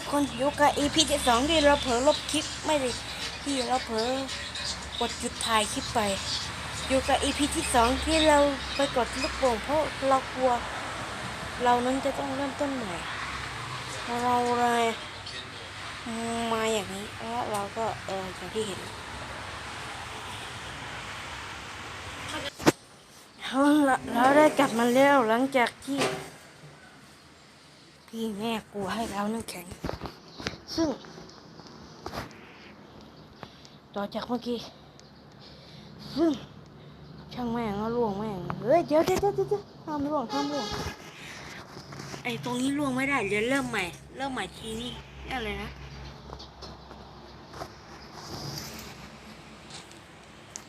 ทุกคนอยู่กับ EP ที่สองที่เราเผลอลบคลิปไม่ได้ที่เราเผลอกดหยุดถ่ายคลิปไป อยู่กับ EP ที่สองที่เราไปกดลูกโป่งเพราะเรากลัว เรานั้นจะต้องเริ่มต้นใหม่เราเลยมาอย่างนี้แล้วเราก็เอออย่างที่เห็นเราเราได้กลับมาแล้วหลังจากที่พี่แม่กลัวให้เราน้ำแข็ง ซึ่ง ต่อจากเมื่อกี้ ซึ่ง ช่างแม่งก็ล่วงแม่งเฮ้ยเดี๋ยวเดี๋ยวเดี๋ยวเดี๋ยวห้ามล่วงห้ามล่วง ไอ้ตรงนี้ล่วงไม่ได้เดี๋ยวเริ่มใหม่ เริ่มใหม่ทีนี่นี่อะไรนะ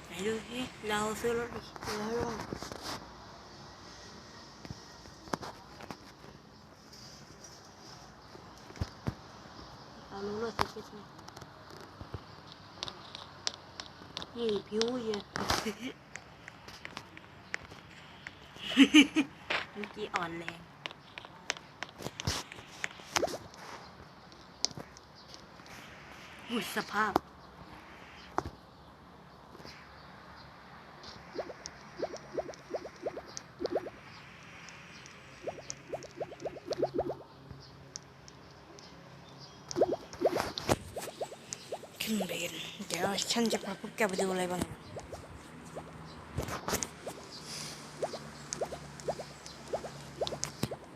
ไหนดูสิเราซื้อรถดิเราล่ว งเอารู้เลยสิพี่นี่ผิวเยอะเมื่อกี้อ่อนแรงหุยสภาพ ขึ้นเบนเดี๋ยวฉันจะพาพวกแกไปดูอะไรบ้าง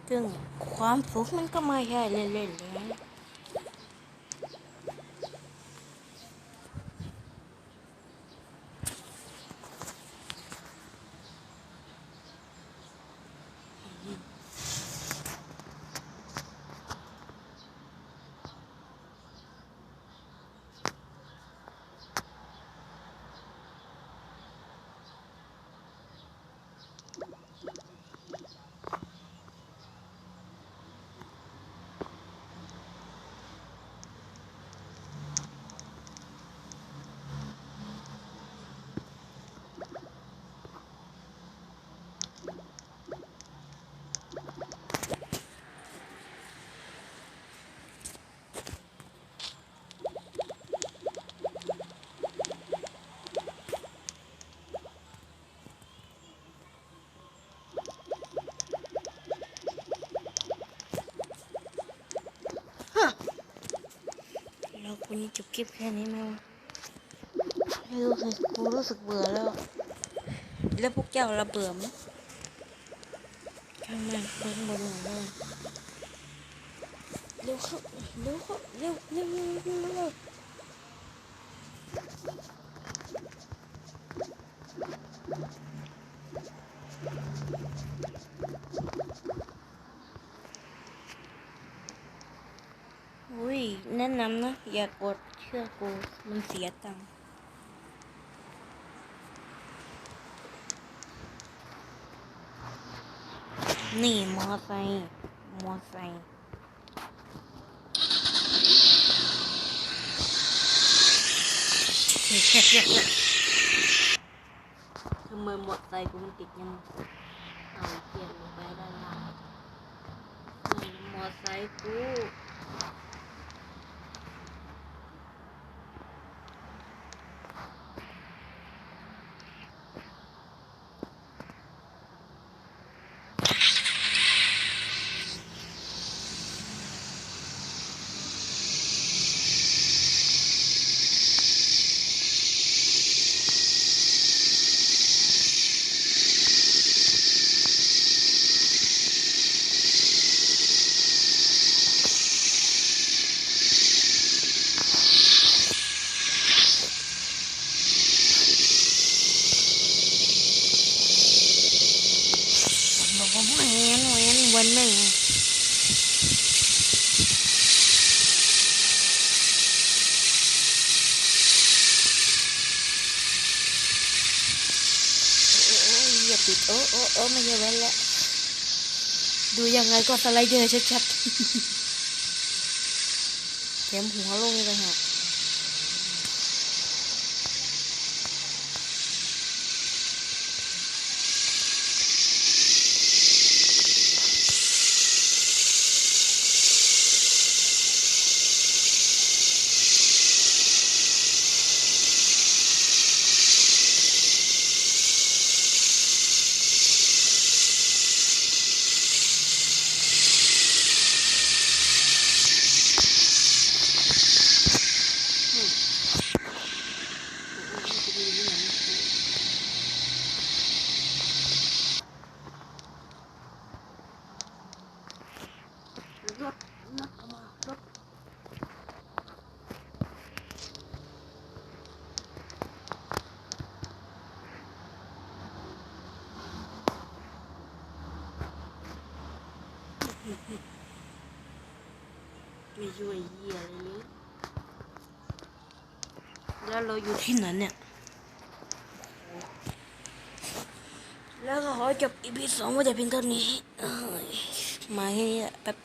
ซึ่งความสุขมันก็ไม่ใช่เล่นๆเลย นะเราควรจะจบคลิปแค่นี้ไหมวะไม่รู้สึกกูรู้สึกเบื่อแล้ว แล้วพวกเจ้าระเบื่อไหมข้างมันข้างบนหน่อยนะเร็วเข้าเร็วเข้าเร็วเร็วเร็วเร็วเร็วอุ้ยแนะนำนะ อย่ากดเชื่อกูมันเสียตังค์นี่มอไซค์มอไซค์ทำไมมอไซค์กูมันติดยังเอาเปลี่ยนลงไปด้านล่างนี่มอไซค์กูว่าแหวนแหวนวันหนึ่งโอ้โติดโอ้โอ้โอ้ไม่ใช่แว่นแล้วดูยังไงก็สไลเดอร์ชัดๆแถมหัวลงเลยฮะ รถรถเอามารถ ไม่ช่วยเยี่ยอะไรเลยแล้วเราอยู่ที่ไหนเนี่ย แล้วก็ขอจบอีพีสองว่าจะเพียงเท่านี้มาแค่นี้แหละแป๊บเดียว